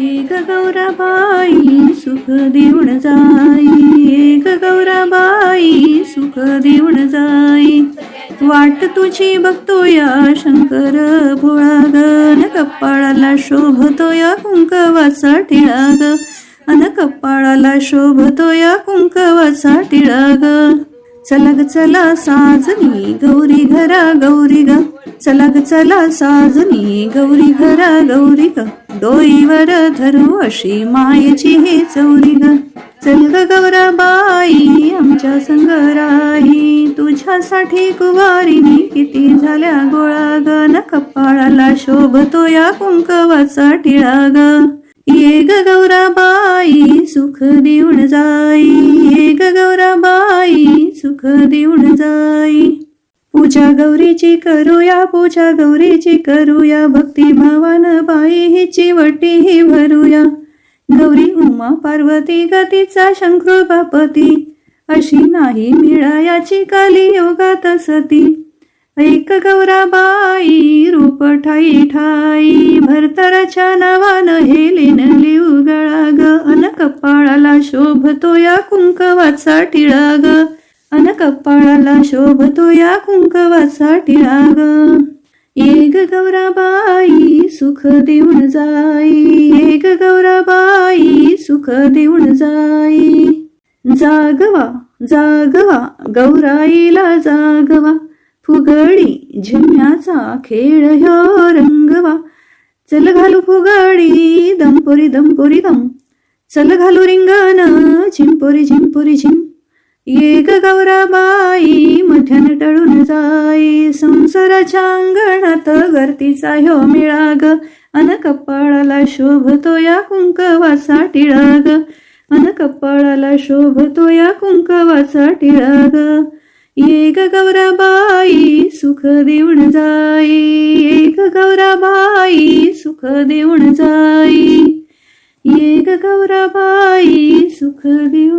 एक गौराबाई सुख देऊन जाई. एक गौराबाई सुख देऊन जाई. वाट तुझी बघतोया शंकर भोळा ग न कपाळाला शोभतोया कुंकवाचा टिळा ग अन कपाळाला शोभतोया कुंकवाचा टिळा ग चलग चला साजनी गौरी घरा गौरी ग. चलग चला साजनी गौरी घरा गौरी ग. डोईवर धरू अशी मायेची हे चौरी ग. चल ग गौराबाई आमच्या संगराई तुझ्यासाठी कुवारीनी किती झाल्या गोळा ग. न कपाळाला शोभतो या कुंकवाचा टिळा ग. ये ग गौराबाई सुख देऊन जाई. ये ग गौराबाई सुख देऊन जाई. पूजा गौरीची करूया पूजा गौरीची करूया. भक्ती भावान बाई हिची वटी ही भरूया. गौरी उमा पार्वती गतीचा शंकरू बापती अशी नाही मिळायाची काली योगात सती ऐक गौराबाई रूप ठाई ठाई. भरतराच्या नावानं हे लिऊ गळा ग अन कपाळाला शोभतो या कुंकवाचा टिळा ग अन कपाळाला शोभतो या कुंकवाचा टिळा एक गौराबाई सुख देऊन जाई. एक गौराबाई सुख देऊन जाई. जागवा जागवा गौराईला जागवा. फुगडी झिम्याचा खेळ ह्यो रंगवा. चल घालू फुगडी दंपोरी दंपोरी दम चल घालू रिंगण झिंपोरी झिंपोरी झिंप ये गौराबाई मध्यान टळून जाई. संसाराच्या अंगणात गर्तीचा ह्यो मिळाग. अन कपाळाला शोभतो या कुंकवाचा टिळाग. अन कपाळाला शोभतो या कुंकवाचा टिळाग. एक ये गौराबाई सुख देऊन जाई. एक गौराबाई सुख देऊन जाई. ये गौराबाई सुख दे